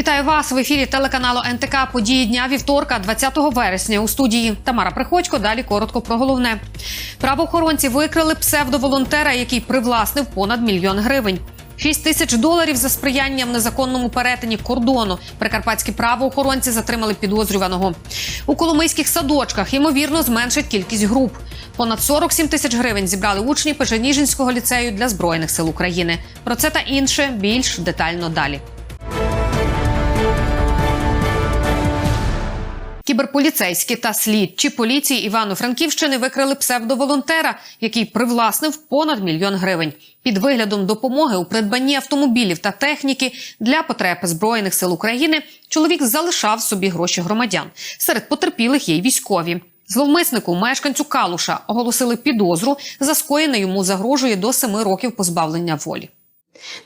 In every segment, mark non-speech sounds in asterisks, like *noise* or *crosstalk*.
Вітаю вас в ефірі телеканалу НТК. Події дня вівторка, 20 вересня. У студії Тамара Приходько. Далі коротко про головне. Правоохоронці викрили псевдоволонтера, який привласнив понад мільйон гривень. 6 тисяч доларів за сприяння в незаконному перетині кордону. Прикарпатські правоохоронці затримали підозрюваного. У коломийських садочках ймовірно зменшать кількість груп. Понад 47 тисяч гривень зібрали учні Пеженіжинського ліцею для збройних сил України. Про це та інше більш детально далі. Кіберполіцейські та слідчі поліції Івано-Франківщини викрили псевдоволонтера, який привласнив понад мільйон гривень. Під виглядом допомоги у придбанні автомобілів та техніки для потреб збройних сил України чоловік залишав собі гроші громадян. Серед потерпілих є й військові. Зловмиснику, мешканцю Калуша, оголосили підозру. За скоєне йому загрожує до семи років позбавлення волі.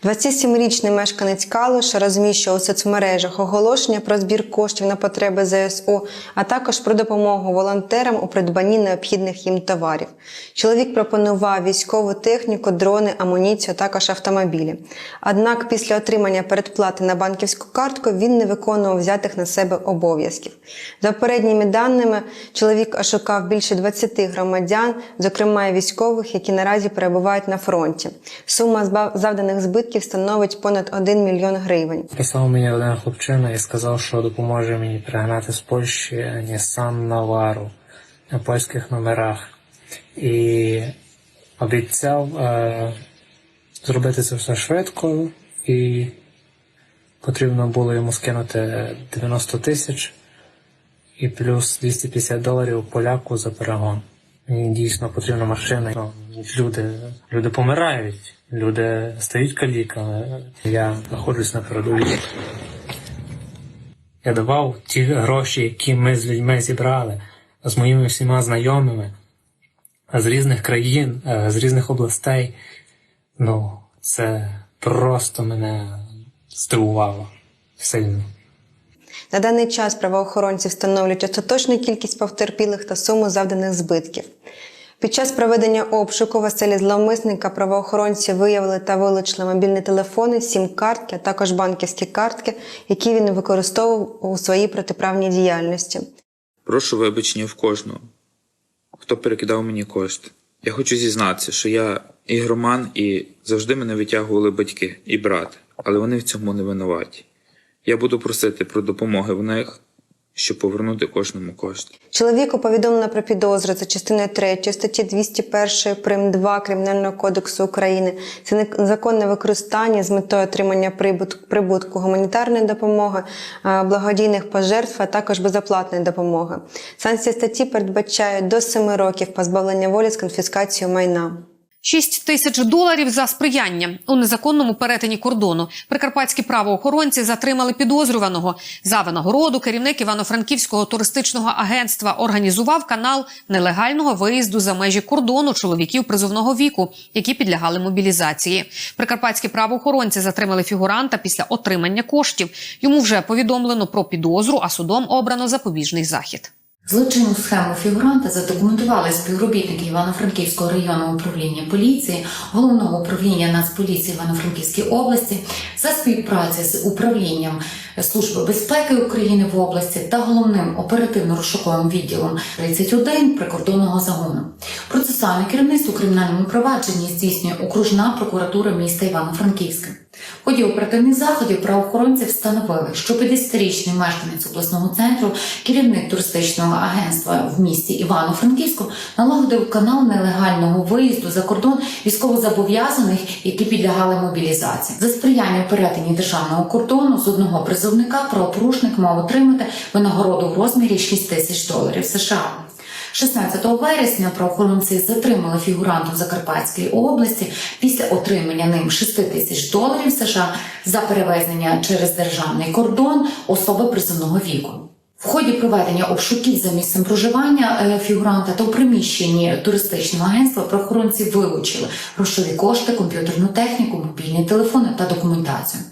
27-річний мешканець Калуша розміщував у соцмережах оголошення про збір коштів на потреби ЗСУ, а також про допомогу волонтерам у придбанні необхідних їм товарів. Чоловік пропонував військову техніку, дрони, амуніцію, а також автомобілі. Однак після отримання передплати на банківську картку він не виконував взятих на себе обов'язків. За попередніми даними, чоловік ошукав більше 20 громадян, зокрема і військових, які наразі перебувають на фронті. Сума збав- завданих збитків становить понад 1 мільйон гривень. Писав мені один хлопчина і сказав, що допоможе мені перегнати з Польщі Nissan Navara на польських номерах. І обіцяв е, зробити це все швидко, і потрібно було йому скинути 90 тисяч і плюс 250 доларів поляку за перегон. Мені дійсно потрібна машина. Люди, люди помирають, люди стають каліками. Я знаходжусь на передовій. Я давав ті гроші, які ми з людьми зібрали, з моїми всіма знайомими з різних країн, е, з різних областей. Ну, це просто мене здивувало сильно. На даний час правоохоронці встановлюють остаточну кількість потерпілих та суму завданих збитків. Під час проведення обшуку в оселі зловмисника правоохоронці виявили та вилучили мобільні телефони, сім-картки, а також банківські картки, які він використовував у своїй протиправній діяльності. Прошу вибачення в кожного, хто перекидав мені кошти. Я хочу зізнатися, що я ігроман і завжди мене витягували батьки і брат, але вони в цьому не винуваті. Я буду просити про допомоги в них, щоб повернути кожному кошти. Чоловіку повідомлено про підозру за частиною 3 статті 201 прим. 2 Кримінального кодексу України. Це незаконне використання з метою отримання прибут- прибутку гуманітарної допомоги, благодійних пожертв, а також безоплатної допомоги. Санкції статті передбачають до 7 років позбавлення волі з конфіскацією майна. 6 тисяч доларів за сприяння у незаконному перетині кордону. Прикарпатські правоохоронці затримали підозрюваного. За винагороду керівник Івано-Франківського туристичного агентства організував канал нелегального виїзду за межі кордону чоловіків призовного віку, які підлягали мобілізації. Прикарпатські правоохоронці затримали фігуранта після отримання коштів. Йому вже повідомлено про підозру, а судом обрано запобіжний захід. Злочинну схему фігуранта задокументували співробітники Івано-Франківського районного управління поліції, головного управління Нацполіції Івано-Франківській області за співпраці з управлінням Служби безпеки України в області та головним оперативно-розшуковим відділом 31 прикордонного загону. Процесуальне керівництво у кримінальному провадженні здійснює окружна прокуратура міста Івано-Франківська. Ході оперативних заходів правоохоронці встановили, що 50-річний мешканець обласного центру, керівник туристичного агентства в місті Івано-Франківську, налагодив канал нелегального виїзду за кордон військовозобов'язаних, які підлягали мобілізації. За сприяння перетині державного кордону з одного призовника правопорушник мав отримати винагороду в розмірі 6 тисяч доларів США. 16 вересня правоохоронці затримали фігуранта в Закарпатській області після отримання ним 6 тисяч доларів США за перевезення через державний кордон особи призовного віку. В ході проведення обшуків за місцем проживання е, фігуранта та у приміщенні туристичного агентства правоохоронці вилучили грошові кошти, комп'ютерну техніку, мобільні телефони та документацію.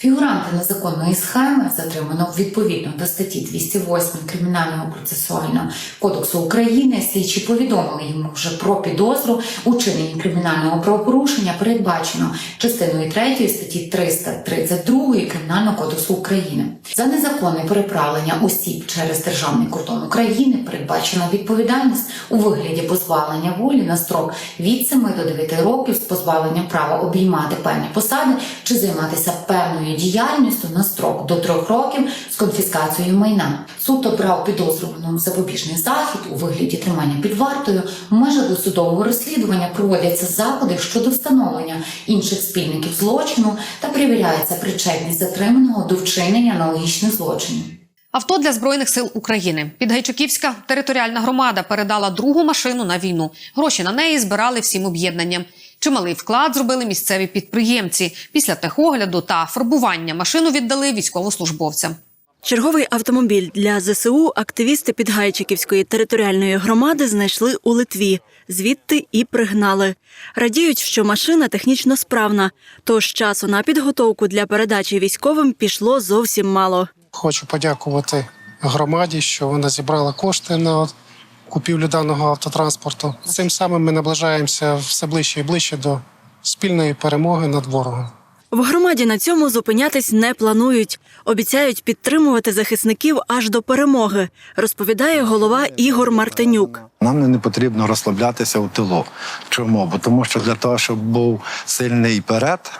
Фігуранти незаконної схеми затримано відповідно до статті 208 Кримінального процесуального кодексу України. Слідчі повідомили йому вже про підозру у чиненні кримінального правопорушення, передбачено частиною 3 статті 332 Кримінального кодексу України. За незаконне переправлення осіб через державний кордон України передбачена відповідальність у вигляді позбавлення волі на строк від 7 до 9 років з позбавленням права обіймати певні посади чи займатися певною діяльністю на строк до 3 років з конфіскацією майна. Суд обрав підозрюваному запобіжний захід у вигляді тримання під вартою. В межах досудового розслідування проводяться заходи щодо встановлення інших спільників злочину та перевіряється причетність затриманого до вчинення аналогічних злочинів. Авто для збройних сил України. Підгайчуківська територіальна громада передала другу машину на війну. Гроші на неї збирали всім об'єднанням. Чималий вклад зробили місцеві підприємці. Після техогляду та фарбування машину віддали військовослужбовцям. Черговий автомобіль для ЗСУ активісти Підгайчиківської територіальної громади знайшли у Литві, звідти і пригнали. Радіють, що машина технічно справна, тож часу на підготовку для передачі військовим пішло зовсім мало. Хочу подякувати громаді, що вона зібрала кошти на купівлю даного автотранспорту. Цим самим ми наближаємося все ближче і ближче до спільної перемоги над ворогом. В громаді на цьому зупинятись не планують. Обіцяють підтримувати захисників аж до перемоги, розповідає голова Ігор Мартинюк. Нам не потрібно розслаблятися у тилу. Чому? Бо тому що для того, щоб був сильний перед,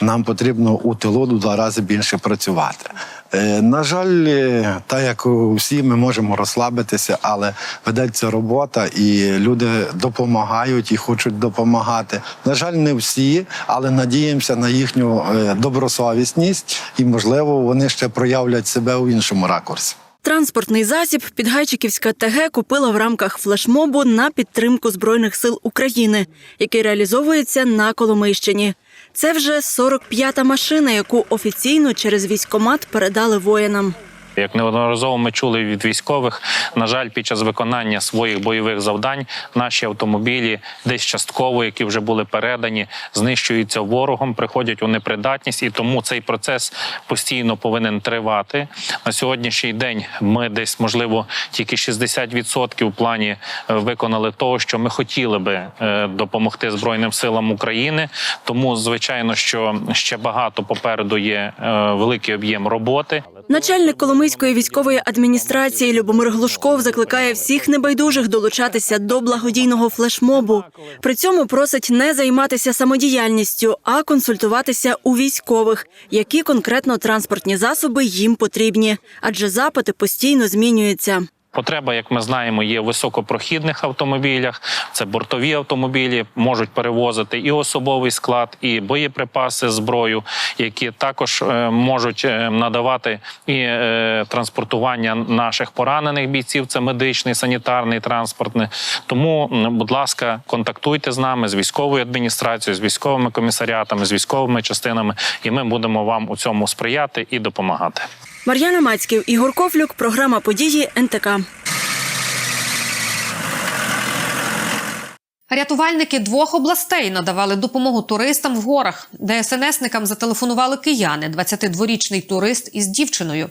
нам потрібно у тилу в два рази більше працювати. Е, на жаль, е, так як всі ми можемо розслабитися, але ведеться робота, і люди допомагають і хочуть допомагати. На жаль, не всі, але надіємося на їхню е, добросовісність, і можливо вони ще проявлять себе у іншому ракурсі. Транспортний засіб Підгайчиківська ТГ купила в рамках флешмобу на підтримку Збройних сил України, який реалізовується на Коломийщині. Це вже 45-та машина, яку офіційно через військомат передали воїнам. Як неодноразово ми чули від військових, на жаль, під час виконання своїх бойових завдань наші автомобілі, десь частково, які вже були передані, знищуються ворогом, приходять у непридатність, і тому цей процес постійно повинен тривати. На сьогоднішній день ми десь, можливо, тільки 60% в плані е, виконали того, що ми хотіли би е, допомогти Збройним силам України. Тому, звичайно, що ще багато попереду є е, великий об'єм роботи. Начальник Коломийської військової адміністрації Любомир Глушков закликає всіх небайдужих долучатися до благодійного флешмобу. При цьому просить не займатися самодіяльністю, а консультуватися у військових, які конкретно транспортні засоби їм потрібні, адже запити постійно змінюються. Потреба, як ми знаємо, є в високопрохідних автомобілях. Це бортові автомобілі, можуть перевозити і особовий склад, і боєприпаси, зброю, які також е, можуть е, надавати і е, транспортування наших поранених бійців. Це медичний, санітарний, транспортний. Тому, будь ласка, контактуйте з нами з військовою адміністрацією, з військовими комісаріатами, з військовими частинами, і ми будемо вам у цьому сприяти і допомагати. Мар'яна Мацьків, Ігор Кофлюк, програма події НТК. Рятувальники двох областей надавали допомогу туристам в горах. ДСНСникам зателефонували кияни, 22-річний турист із дівчиною.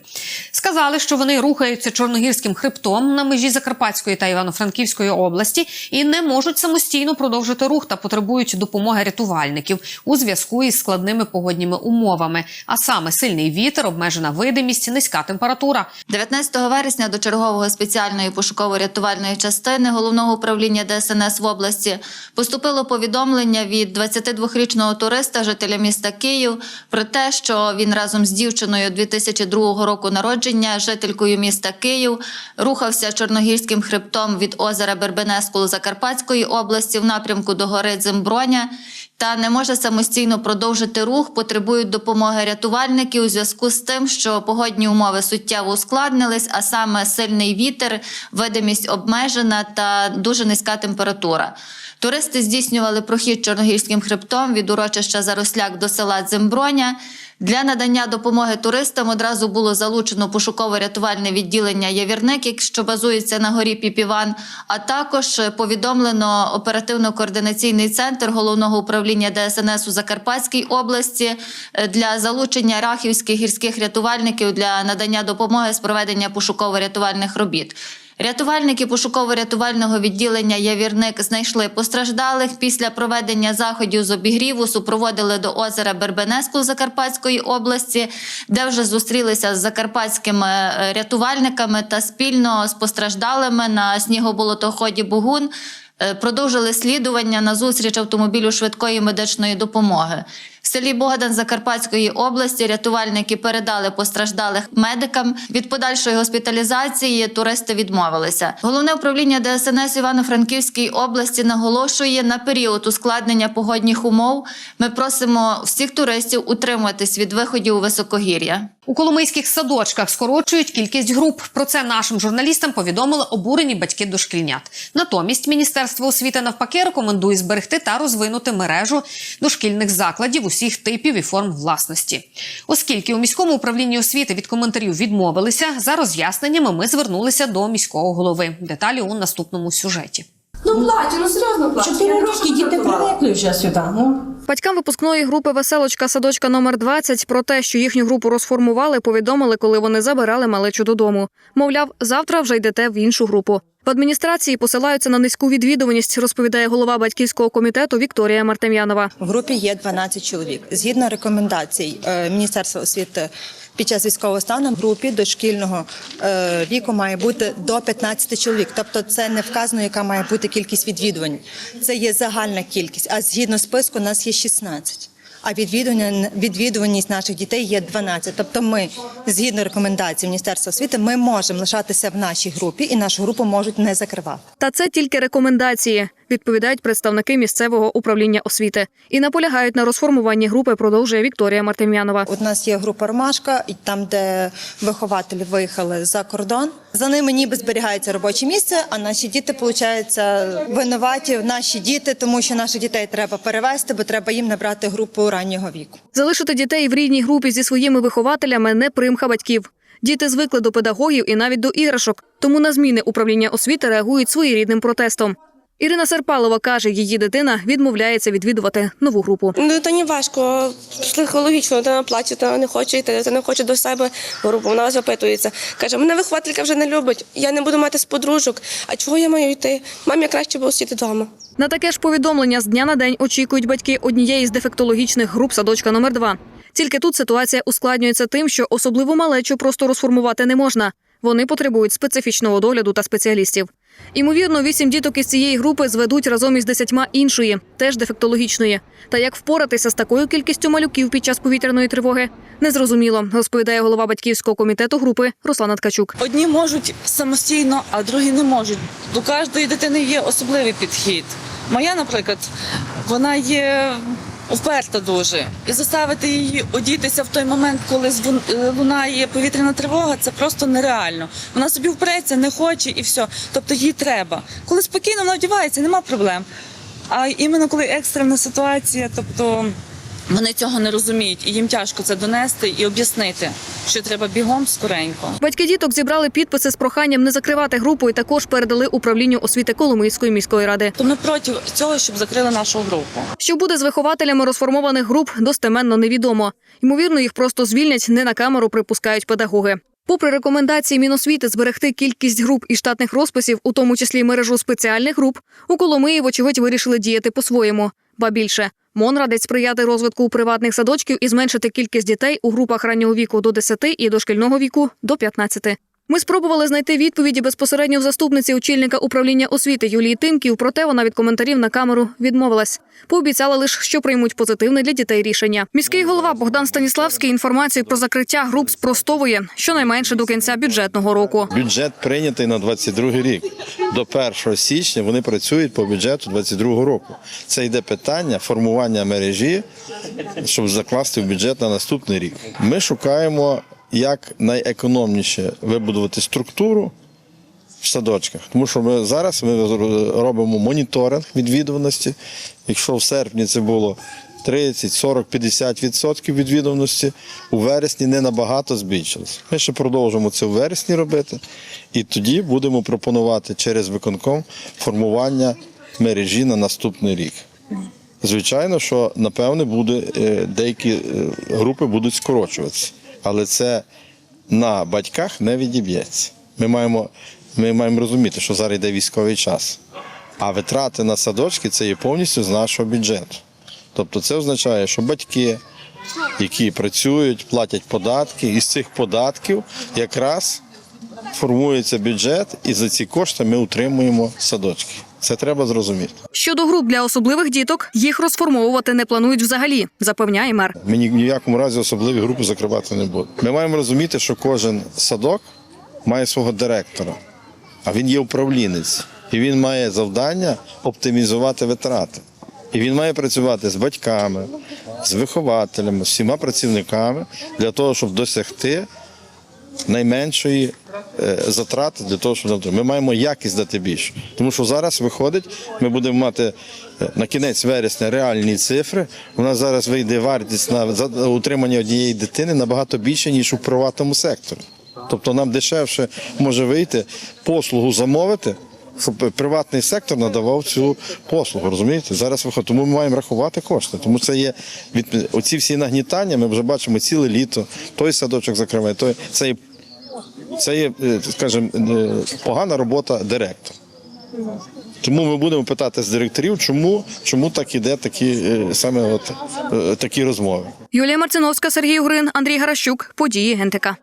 Сказали, що вони рухаються чорногірським хребтом на межі Закарпатської та Івано-Франківської області і не можуть самостійно продовжити рух та потребують допомоги рятувальників у зв'язку із складними погодніми умовами, а саме сильний вітер, обмежена видимість, низька температура. 19 вересня до чергового спеціальної пошуково-рятувальної частини головного управління ДСНС в області поступило повідомлення від 22-річного туриста, жителя міста Київ, про те, що він разом з дівчиною 2002 року народження, жителькою міста Київ, рухався чорногірським хребтом від озера Бербенескулу Закарпатської області в напрямку до гори Дзимброня та не може самостійно продовжити рух, потребують допомоги рятувальників у зв'язку з тим, що погодні умови суттєво ускладнились, а саме сильний вітер, видимість обмежена та дуже низька температура. Туристи здійснювали прохід Чорногірським хребтом від урочища Заросляк до села Дзимброня. Для надання допомоги туристам одразу було залучено пошуково-рятувальне відділення Явірник, що базується на горі Піпіван, а також повідомлено оперативно-координаційний центр головного управління ДСНС у Закарпатській області для залучення рахівських гірських рятувальників для надання допомоги з проведення пошуково-рятувальних робіт. Рятувальники пошуково-рятувального відділення Явірник знайшли постраждалих після проведення заходів з обігріву, супроводили до озера Бербенеску Закарпатської області, де вже зустрілися з закарпатськими е, рятувальниками та спільно з постраждалими на снігоболотоході Бугун. е, Продовжили слідування на зустріч автомобілю швидкої медичної допомоги. В селі Богдан Закарпатської області рятувальники передали постраждалих медикам. Від подальшої госпіталізації туристи відмовилися. Головне управління ДСНС Івано-Франківській області наголошує на період ускладнення погодних умов. Ми просимо всіх туристів утримуватись від виходів у високогір'я. У коломийських садочках скорочують кількість груп. Про це нашим журналістам повідомили обурені батьки дошкільнят. Натомість Міністерство освіти навпаки рекомендує зберегти та розвинути мережу дошкільних закладів усіх типів і форм власності. Оскільки у міському управлінні освіти від коментарів відмовилися, за роз'ясненнями ми звернулися до міського голови. Деталі у наступному сюжеті. Ну плачу, ну серйозно плачу. Чотири роки діти привикли вже сюди. Ну. Батькам випускної групи веселочка садочка номер 20 про те, що їхню групу розформували, повідомили, коли вони забирали малечу додому. Мовляв, завтра вже йдете в іншу групу. В адміністрації посилаються на низьку відвідуваність, розповідає голова батьківського комітету Вікторія Мартем'янова. В групі є 12 чоловік. Згідно рекомендацій е, Міністерства освіти під час військового стану в групі дошкільного е, віку має бути до 15 чоловік. Тобто це не вказано, яка має бути кількість відвідувань. Це є загальна кількість. А згідно списку, у нас є 16. А відвідування відвідуваність наших дітей є 12. Тобто, ми згідно рекомендацій Міністерства освіти, ми можемо лишатися в нашій групі, і нашу групу можуть не закривати. Та це тільки рекомендації, відповідають представники місцевого управління освіти і наполягають на розформуванні групи. Продовжує Вікторія Мартем'янова. У нас є група Ромашка, і там, де вихователі виїхали за кордон. За ними ніби зберігається робоче місце, а наші діти, виходить, винуваті наші діти, тому що наших дітей треба перевести, бо треба їм набрати групу раннього віку. Залишити дітей в рідній групі зі своїми вихователями не примха батьків. Діти звикли до педагогів і навіть до іграшок, тому на зміни управління освіти реагують своєрідним протестом. Ірина Серпалова каже, її дитина відмовляється відвідувати нову групу. Ну то не важко. Психологічно дитина плаче, та не хоче йти, дитина хоче до себе в групу. Вона запитується. Каже, мене вихователька вже не любить. Я не буду мати з подружок. А чого я маю йти? Мамі краще було сидіти вдома. На таке ж повідомлення з дня на день очікують батьки однієї з дефектологічних груп садочка номер 2 Тільки тут ситуація ускладнюється тим, що особливу малечу просто розформувати не можна. Вони потребують специфічного догляду та спеціалістів. Імовірно, вісім діток із цієї групи зведуть разом із десятьма іншої, теж дефектологічної. Та як впоратися з такою кількістю малюків під час повітряної тривоги, незрозуміло, розповідає голова батьківського комітету групи Руслана Ткачук. Одні можуть самостійно, а другі не можуть. До кожної дитини є особливий підхід. Моя, наприклад, вона є вперта дуже. І заставити її одітися в той момент, коли е, лунає повітряна тривога, це просто нереально. Вона собі впреться, не хоче і все. Тобто їй треба. Коли спокійно вона одягається, нема проблем. А іменно коли екстрена ситуація, тобто вони цього не розуміють, і їм тяжко це донести і об'яснити, що треба бігом скоренько. Батьки діток зібрали підписи з проханням не закривати групу і також передали управлінню освіти Коломийської міської ради. То ми проти цього, щоб закрили нашу групу. Що буде з вихователями розформованих груп, достеменно невідомо. Ймовірно, їх просто звільнять не на камеру, припускають педагоги. Попри рекомендації Міносвіти зберегти кількість груп і штатних розписів, у тому числі мережу спеціальних груп, у Коломиї, вочевидь, вирішили діяти по-своєму. Ба більше МОН радить сприяти розвитку приватних садочків і зменшити кількість дітей у групах раннього віку до 10 і дошкільного віку до 15. Ми спробували знайти відповіді безпосередньо в заступниці очільника управління освіти Юлії Тимків, проте вона від коментарів на камеру відмовилась. Пообіцяла лише, що приймуть позитивне для дітей рішення. Міський голова Богдан Станіславський інформацію про закриття груп спростовує щонайменше до кінця бюджетного року. Бюджет прийнятий на 22 рік. До 1 січня вони працюють по бюджету 22 року. Це йде питання формування мережі, щоб закласти в бюджет на наступний рік. Ми шукаємо, як найекономніше вибудувати структуру в садочках. Тому що ми зараз ми робимо моніторинг відвідуваності. Якщо в серпні це було 30, 40, 50 відсотків відвідуваності у вересні не набагато збільшилось. Ми ще продовжимо це у вересні робити, і тоді будемо пропонувати через виконком формування мережі на наступний рік. Звичайно, що напевне буде е, деякі е, групи будуть скорочуватися, але це на батьках не відіб'ється. Ми маємо, ми маємо розуміти, що зараз йде військовий час. А витрати на садочки це є повністю з нашого бюджету. Тобто це означає, що батьки, які працюють, платять податки, із цих податків якраз формується бюджет, і за ці кошти ми утримуємо садочки. Це треба зрозуміти. Щодо груп для особливих діток, їх розформовувати не планують взагалі, запевняє мер. Ми ні в ніякому разі особливі групи закривати не будемо. Ми маємо розуміти, що кожен садок має свого директора, а він є управлінець, і він має завдання оптимізувати витрати. І він має працювати з батьками, з вихователями, з всіма працівниками для того, щоб досягти найменшої е, затрати для того, щоб ми маємо якість дати більше. Тому що зараз виходить, ми будемо мати е, на кінець вересня реальні цифри. У нас зараз вийде вартість на утримання однієї дитини набагато більше, ніж у приватному секторі. Тобто нам дешевше може вийти послугу замовити. Приватний сектор надавав цю послугу, розумієте? Зараз виходить. Тому ми маємо рахувати кошти. Тому це є від оці всі нагнітання. Ми вже бачимо ціле літо. Той садочок закриває, той це є, це є, е, скажімо, е, погана робота директора. Тому ми будемо питати з директорів, чому, чому так іде такі е, саме от такі розмови. Юлія Марциновська, Сергій Грин, Андрій Гаращук. Події ГНТК.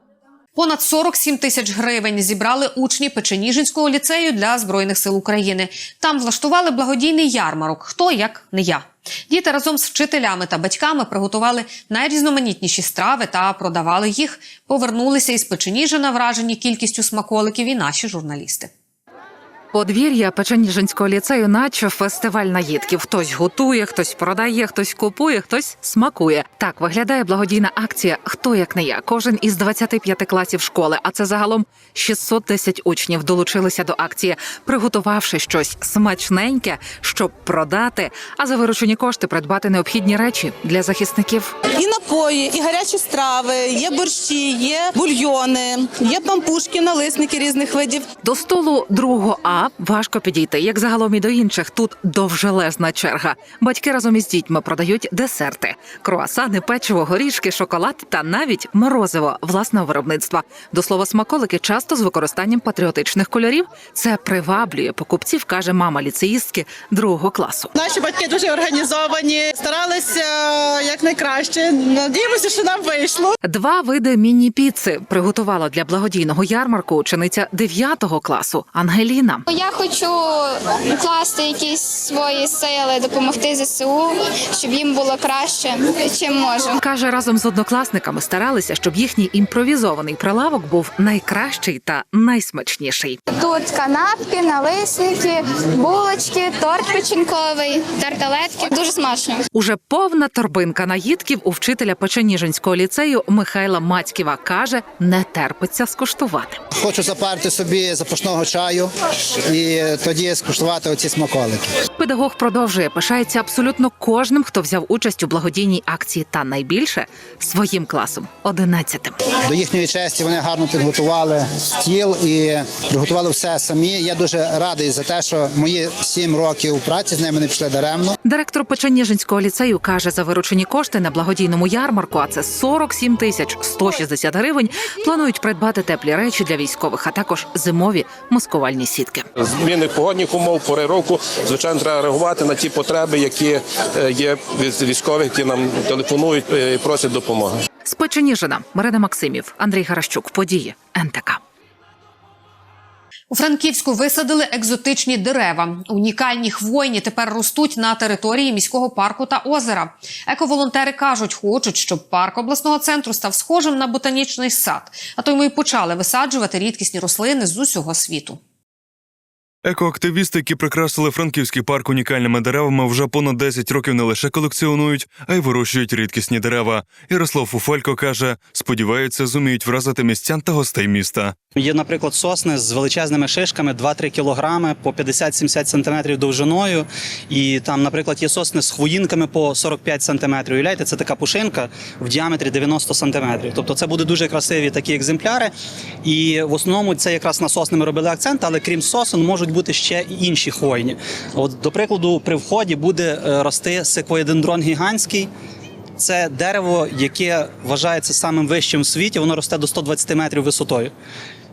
Понад 47 тисяч гривень зібрали учні Печеніжинського ліцею для збройних сил України. Там влаштували благодійний ярмарок. Хто як не я. Діти разом з вчителями та батьками приготували найрізноманітніші страви та продавали їх. Повернулися із Печеніжина, вражені кількістю смаколиків і наші журналісти. Подвір'я Печеніжинського ліцею, наче фестиваль наїдків. Хтось готує, хтось продає, хтось купує, хтось смакує. Так виглядає благодійна акція Хто як не я. Кожен із 25 класів школи, а це загалом 610 учнів долучилися до акції, приготувавши щось смачненьке, щоб продати, а за виручені кошти придбати необхідні речі для захисників. І напої, і гарячі страви, є борщі, є бульйони, є пампушки, налисники різних видів. До столу другого А важко підійти, як загалом і до інших. Тут довжелезна черга. Батьки разом із дітьми продають десерти: круасани, печиво, горішки, шоколад та навіть морозиво власного виробництва. До слова, смаколики часто з використанням патріотичних кольорів. Це приваблює покупців, каже мама ліцеїстки другого класу. Наші батьки дуже організовані, старалися якнайкраще. Надіємося, що нам вийшло. Два види міні-піци приготувала для благодійного ярмарку учениця 9 класу Ангеліна. Я хочу вкласти якісь свої сили, допомогти ЗСУ, щоб їм було краще, чим можу. Каже, разом з однокласниками старалися, щоб їхній імпровізований прилавок був найкращий та найсмачніший. Тут канапки, налисники, булочки, торт печінковий, тарталетки. Дуже смачно. Уже повна торбинка наїдків у вчителя Печеніжинського ліцею Михайла Мацьківа каже, не терпиться скуштувати. Хочу запарити собі запашного чаю і тоді скуштувати оці смаколики. Педагог продовжує пишається абсолютно кожним, хто взяв участь у благодійній акції, та найбільше своїм класом одинадцятим. До їхньої честі вони гарно підготували стіл і приготували все самі. Я дуже радий за те, що мої сім років праці з ними не пішли даремно. Директор Печеніжинського ліцею каже, за виручені кошти на благодійному ярмарку, а це 47 тисяч 160 гривень, планують придбати теплі речі для військових, а також зимові маскувальні сітки. Зміни погодних умов, пори року, звичайно, треба реагувати на ті потреби, які е, є від військових, які нам телефонують е, і просять допомоги. З Печеніжина Марина Максимів, Андрій Гаращук. Події НТК. У Франківську висадили екзотичні дерева. Унікальні хвойні тепер ростуть на території міського парку та озера. Ековолонтери кажуть, хочуть, щоб парк обласного центру став схожим на ботанічний сад. А то й ми й почали висаджувати рідкісні рослини з усього світу. Екоактивісти, які прикрасили франківський парк унікальними деревами, вже понад 10 років не лише колекціонують, а й вирощують рідкісні дерева. Ярослав Фуфалько каже, сподіваються, зуміють вразити містян та гостей міста. Є, наприклад, сосни з величезними шишками 2-3 кілограми по 50-70 сантиметрів довжиною. І там, наприклад, є сосни з хвоїнками по 45 сантиметрів. Уявляєте, це така пушинка в діаметрі 90 сантиметрів. Тобто це буде дуже красиві такі екземпляри. І в основному це якраз на сосни ми робили акцент, але крім сосен можуть бути ще і інші хвойні. От, до прикладу, при вході буде е, рости секвоєдендрон гігантський. Це дерево, яке вважається самим вищим в світі, воно росте до 120 метрів висотою.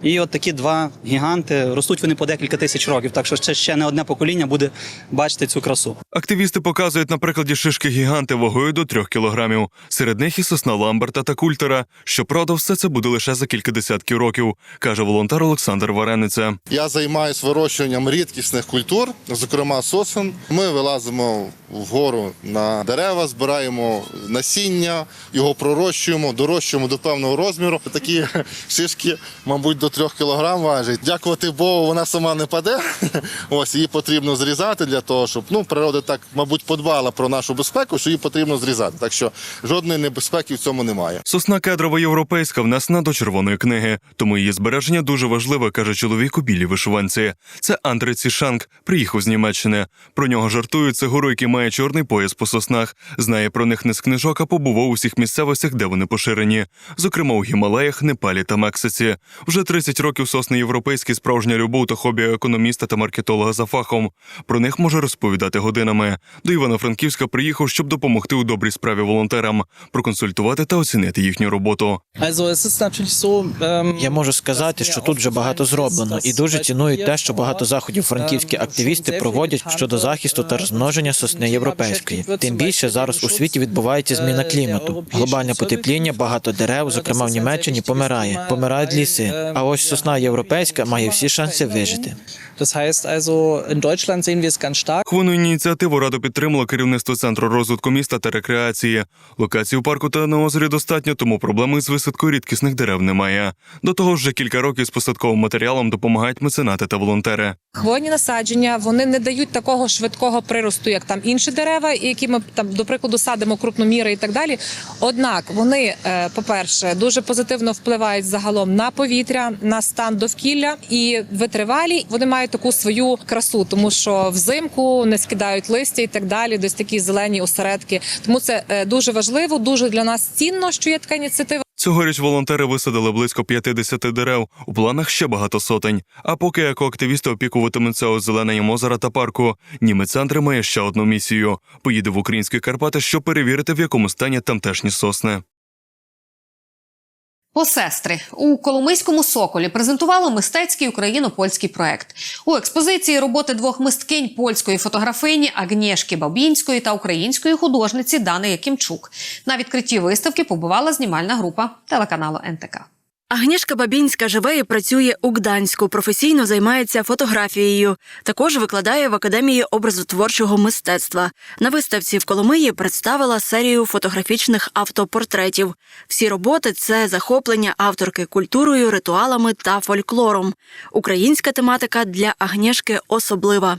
І от такі два гіганти ростуть вони по декілька тисяч років. Так що ще, ще не одне покоління буде бачити цю красу. Активісти показують на прикладі шишки гіганти вагою до 3 кілограмів. Серед них і сосна Ламберта та Культера. Щоправда, все це буде лише за кілька десятків років, каже волонтер Олександр Варениця. Я займаюся вирощуванням рідкісних культур, зокрема сосен. Ми вилазимо вгору на дерева, збираємо насіння, його пророщуємо, дорощуємо до певного розміру. Такі *laughs* шишки, мабуть, до трьох кілограм важать. Дякувати Богу, вона сама не паде. *laughs* Ось її потрібно зрізати для того, щоб ну природа так, мабуть, подбала про нашу безпеку, що її потрібно зрізати. Так що жодної небезпеки в цьому немає. Сосна кедрова європейська внесена до червоної книги, тому її збереження дуже важливе, каже чоловік у білій вишиванці. Це Андрей Цішанк, приїхав з Німеччини. Про нього жартують це гуру, який має чорний пояс по соснах. Знає про них не з книжок, а побував у всіх місцевостях, де вони поширені, зокрема у Гімалаях, Непалі та Мексиці. Вже 30 років сосни європейські справжня любов та хобі економіста та маркетолога за фахом. Про них може розповідати годинами. До Івано-Франківська приїхав, щоб допомогти у добрій справі волонтерам, проконсультувати та оцінити їхню роботу. Я можу сказати, що тут вже багато зроблено, і дуже цінують те, що багато заходів франківські активісти проводять щодо захисту та розмноження сосни європейської. Тим більше зараз у світі відбувається зміна клімату. Глобальне потепління, багато дерев, зокрема в Німеччині, помирає. Помирають ліси. А ось сосна європейська має всі шанси вижити. Хвойну ініціативу раду підтримало керівництво центру розвитку міста та рекреації. Локацій у парку та на озері достатньо, тому проблеми з висадкою рідкісних дерев немає. До того ж, вже кілька років з посадковим матеріалом допомагають меценати та волонтери. Хвойні насадження вони не дають такого швидкого приросту, як там інші дерева, які ми там, до прикладу, садимо крупноміри і так далі. Однак вони, е, по-перше, дуже позитивно впливають загалом на повітря, на стан довкілля і витривалі. Вони мають таку свою красу, тому що взимку не скидають листя і так далі. Десь такі зелені осередки. Тому це е, дуже важливо, дуже для нас цінно, що є така ініціатива. Цьогоріч волонтери висадили близько 50 дерев. У планах ще багато сотень. А поки екоактивісти опікуватимуться озелененням озера та парку, німецентр має ще одну місію: поїде в українські Карпати, щоб перевірити, в якому стані тамтешні сосни. Посестри у Коломийському соколі презентували мистецький україно-польський проект. У експозиції роботи двох мисткинь польської фотографині Агнєшки Бабінської та української художниці Дани Якимчук. На відкритті виставки побувала знімальна група телеканалу НТК. Агнішка Бабінська живе і працює у Гданську. Професійно займається фотографією. Також викладає в академії образотворчого мистецтва. На виставці в Коломиї представила серію фотографічних автопортретів. Всі роботи це захоплення авторки культурою, ритуалами та фольклором. Українська тематика для Агнішки особлива.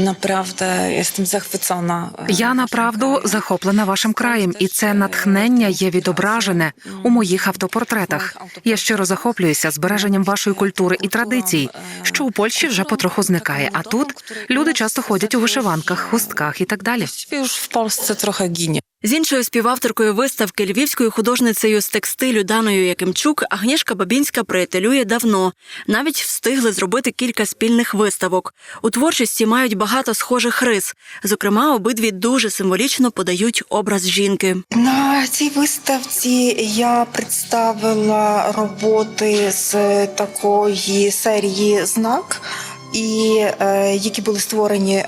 Naprawdę jestem zachwycona. Я направду захоплена вашим краєм, і це натхнення є відображене у моїх автопортретах. Я щиро захоплююся збереженням вашої культури і традицій, що у Польщі вже потроху зникає. А тут люди часто ходять у вишиванках, хустках і так далі. В Polsce трохи ginie. З іншою співавторкою виставки львівською художницею з текстилю Даною Якимчук Агнішка Бабінська приятелює давно. Навіть встигли зробити кілька спільних виставок. У творчості мають багато схожих рис. Зокрема, обидві дуже символічно подають образ жінки. На цій виставці я представила роботи з такої серії знак. І е, які були створені е,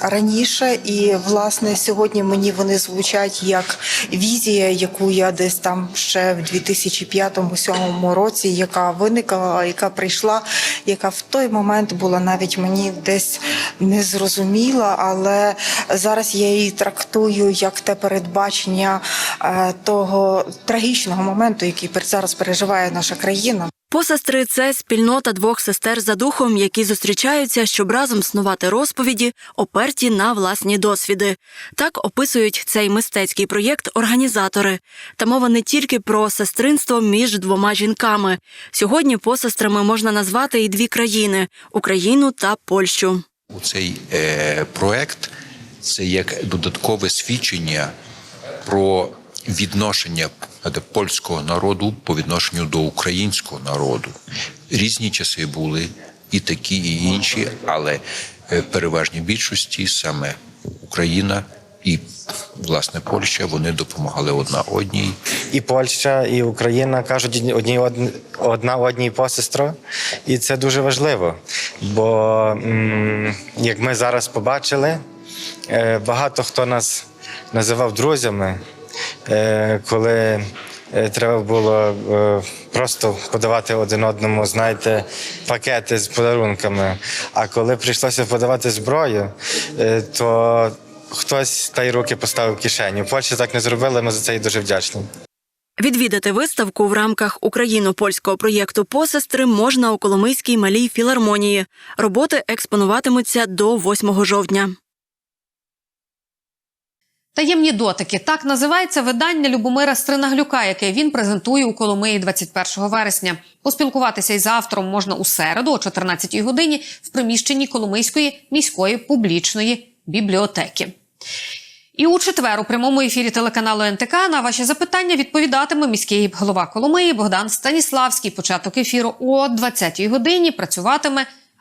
раніше, і власне сьогодні мені вони звучать як візія, яку я десь там ще в 2005-2007 році, яка виникла, яка прийшла, яка в той момент була навіть мені десь незрозуміла, але зараз я її трактую як те передбачення е, того трагічного моменту, який зараз переживає наша країна. Посестри це спільнота двох сестер за духом, які зустрічаються, щоб разом снувати розповіді, оперті на власні досвіди. Так описують цей мистецький проєкт організатори. Та мова не тільки про сестринство між двома жінками. Сьогодні посестрами можна назвати і дві країни Україну та Польщу. У цей е, проект це як додаткове свідчення про відношення е, польського народу по відношенню до українського народу. Різні часи були і такі, і інші, але е, переважній більшості саме Україна і власне Польща вони допомагали одна одній. і Польща, і Україна кажуть одні одна одній посестру, і це дуже важливо. Бо як ми зараз побачили, е, багато хто нас називав друзями, коли е, треба було е, просто подавати один одному, знаєте, пакети з подарунками. А коли прийшлося подавати зброю, е, то хтось та й руки поставив в кишеню. Польща так не зробила, ми за це їй дуже вдячні. Відвідати виставку в рамках україно-польського проєкту Посестри можна у Коломийській малій філармонії. Роботи експонуватимуться до 8 жовтня. Таємні дотики так називається видання Любомира Стринаглюка, яке він презентує у Коломиї 21 вересня. Поспілкуватися із автором можна у середу о 14 годині в приміщенні Коломийської міської публічної бібліотеки. І у четвер у прямому ефірі телеканалу НТК на ваші запитання відповідатиме міський голова Коломиї Богдан Станіславський. Початок ефіру о 20-й годині працюватиме